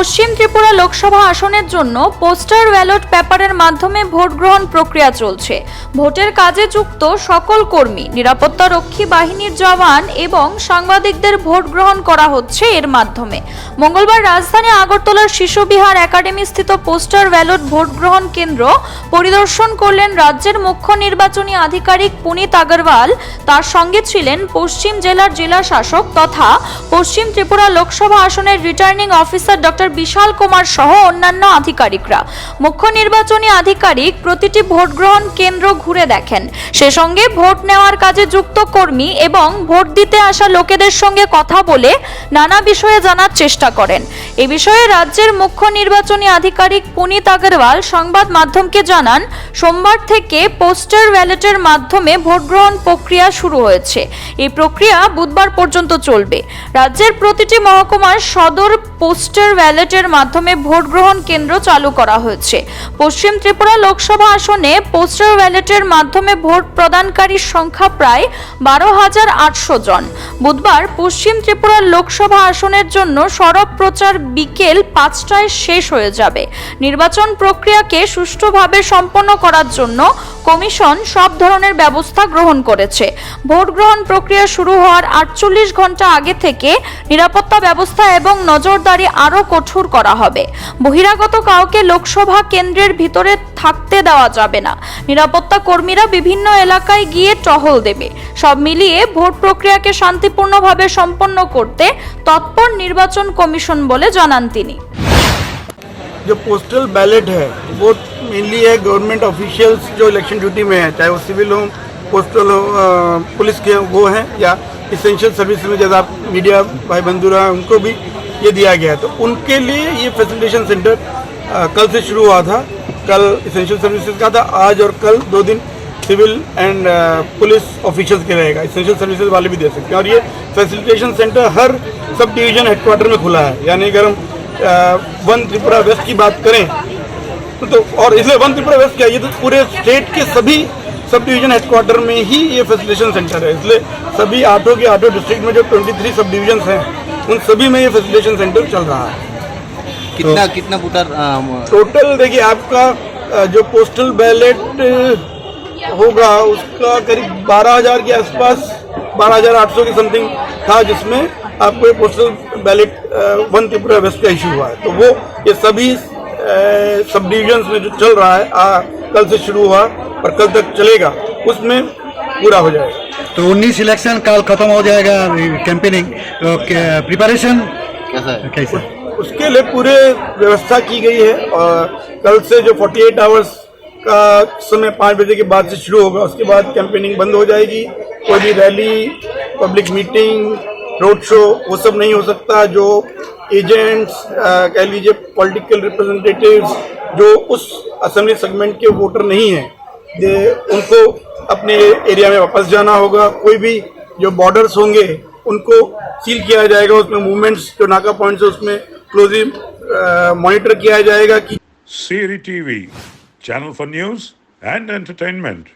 পশ্চিম ত্রিপুরা লোকসভা আসনের জন্য poster ballot পেপারের মাধ্যমে ভোট গ্রহণ প্রক্রিয়া চলছে। ভোটের কাজে যুক্ত সকল কর্মী, নিরাপত্তা রক্ষী বাহিনীর জওয়ান এবং সাংবাদিকদের ভোট গ্রহণ করা হচ্ছে এর মাধ্যমে। মঙ্গলবার রাজধানী আগরতলার শিশুবিহার একাডেমি স্থিত পোস্টার ব্যালট ভোট গ্রহণ কেন্দ্র পরিদর্শন করলেন রাজ্যের মুখ্য নির্বাচনী আধিকারিক পুনিত আগরওয়াল। তার সঙ্গে ছিলেন পশ্চিম জেলার জেলা শাসক তথা পশ্চিম ত্রিপুরা লোকসভা আসনের returning officer doctor Bishal Kumar সহ অন্যান্য আধিকারিকরা। মুখ্য নির্বাচনী আধিকারিক প্রতিটি ভোট গ্রহণ কেন্দ্র ঘুরে দেখেন। সে সঙ্গে ভোট নেওয়ার কাজে যুক্ত কর্মী এবং ভোট দিতে আসা লোকেদের সঙ্গে কথা বলে নানা বিষয়ে জানার চেষ্টা করেন। এ বিষয়ে রাজ্যের মুখ্য নির্বাচনী আধিকারিক পুনিত আগরওয়াল সংবাদ মাধ্যমকে জানান, সোমবার থেকে পোস্টার ব্যালটের মাধ্যমে ভোট গ্রহণ প্রক্রিয়া শুরু হয়েছে। এই প্রক্রিয়া বুধবার পর্যন্ত চলবে। রাজ্যের প্রতিটি মহকুমার সদর পোস্টার ব্যালটের মাধ্যমে ভোট গ্রহণ কেন্দ্র চালু করা হয়েছে। পশ্চিম ত্রিপুরা লোকসভা আসনে পোস্টার ব্যালটের মাধ্যমে ভোট প্রদানকারীর সংখ্যা প্রায় বারো হাজার আটশো জন। বুধবার পশ্চিম ত্রিপুরা লোকসভা আসনের জন্য সড়ক প্রচার বিকেল পাঁচটায় শেষ হয়ে যাবে। নির্বাচন প্রক্রিয়াকে সুষ্ঠুভাবে সম্পন্ন করার জন্য কমিশন সব ধরনের ব্যবস্থা গ্রহণ করেছে। ভোট গ্রহণ প্রক্রিয়া শুরু হওয়ার আটচল্লিশ ঘণ্টা আগে থেকে নিরাপত্তা ব্যবস্থা এবং নজরদারি আরও কঠোর করা হবে। বহিরাগত কাউকে লোকসভা কেন্দ্রের ভিতরে থাকতে দেওয়া যাবে না। নিরাপত্তা কর্মীরা বিভিন্ন এলাকায় গিয়ে টহল দেবে। সব মিলিয়ে ভোট প্রক্রিয়াকে শান্তিপূর্ণভাবে সম্পন্ন করতে তৎপর নির্বাচন কমিশন বলে জানান তিনি। যে পোস্টাল ব্যালেট হ্যাঁ मेनली है गवर्नमेंट ऑफिशियल्स जो इलेक्शन ड्यूटी में है चाहे वो सिविल हो पोस्टल हो पुलिस के वो हैं या इसेंशियल सर्विस में जैसा मीडिया भाई बंधु हैं उनको भी ये दिया गया है। तो उनके लिए ये फैसिलिटेशन सेंटर अ, कल से शुरू हुआ था। कल इसेंशियल सर्विसेज़ का था आज और कल दो दिन सिविल एंड पुलिस ऑफिशियल्स के रहेगा। इसेंशियल सर्विसेज़ वाले भी दे सकते हैं। और ये फैसिलिटेशन सेंटर हर सब डिवीज़न हेडक्वार्टर में खुला है। यानी अगर हम वन त्रिपुरा वेस्ट की बात करें तो, तो और इसलिए वन त्रिपुरा वेस्ट क्या ये तो पूरे स्टेट के सभी सब डिवीज़न हेडक्वार्टर में ही ये फैसिलिटेशन सेंटर है। इसलिए सभी आठों के आठों डिस्ट्रिक्ट में जो 23 सब डिवीज़न हैं उन सभी में ये फैसिलिटेशन सेंटर चल रहा है। कितना तो, कितना वोटर टोटल देखिए आपका जो पोस्टल बैलेट होगा उसका करीब बारह हज़ार के आसपास बारह हज़ार आठ सौ की समथिंग था जिसमें आपको ये postal ballot one Tripura west का इशू हुआ है। तो वो ये सभी सब डिविजन्स में जो चल रहा है आ, कल से शुरू हुआ और कल तक चलेगा उसमें पूरा हो जाएगा। तो उन्नीस इलेक्शन कल खत्म हो जाएगा कैंपेनिंग तो प्रिपरेशन कैसा है कैसे? उसके लिए पूरे व्यवस्था की गई है और कल से जो 48 आवर्स का समय पाँच बजे के बाद से शुरू होगा उसके बाद कैंपेनिंग बंद हो जाएगी। कोई भी rally public meeting road show वो सब नहीं हो सकता जो एजेंट्स कह लीजिए पॉलिटिकल रिप्रेजेंटेटिव्स जो उस असेंबली सेगमेंट के वोटर नहीं हैं दे उनको अपने एरिया में वापस जाना होगा कोई भी जो बॉर्डर्स होंगे उनको सील किया जाएगा उसमें मूवमेंट्स जो नाका पॉइंट्स है उसमें क्लोजली मॉनिटर किया जाएगा कि Siri TV, channel for news and entertainment.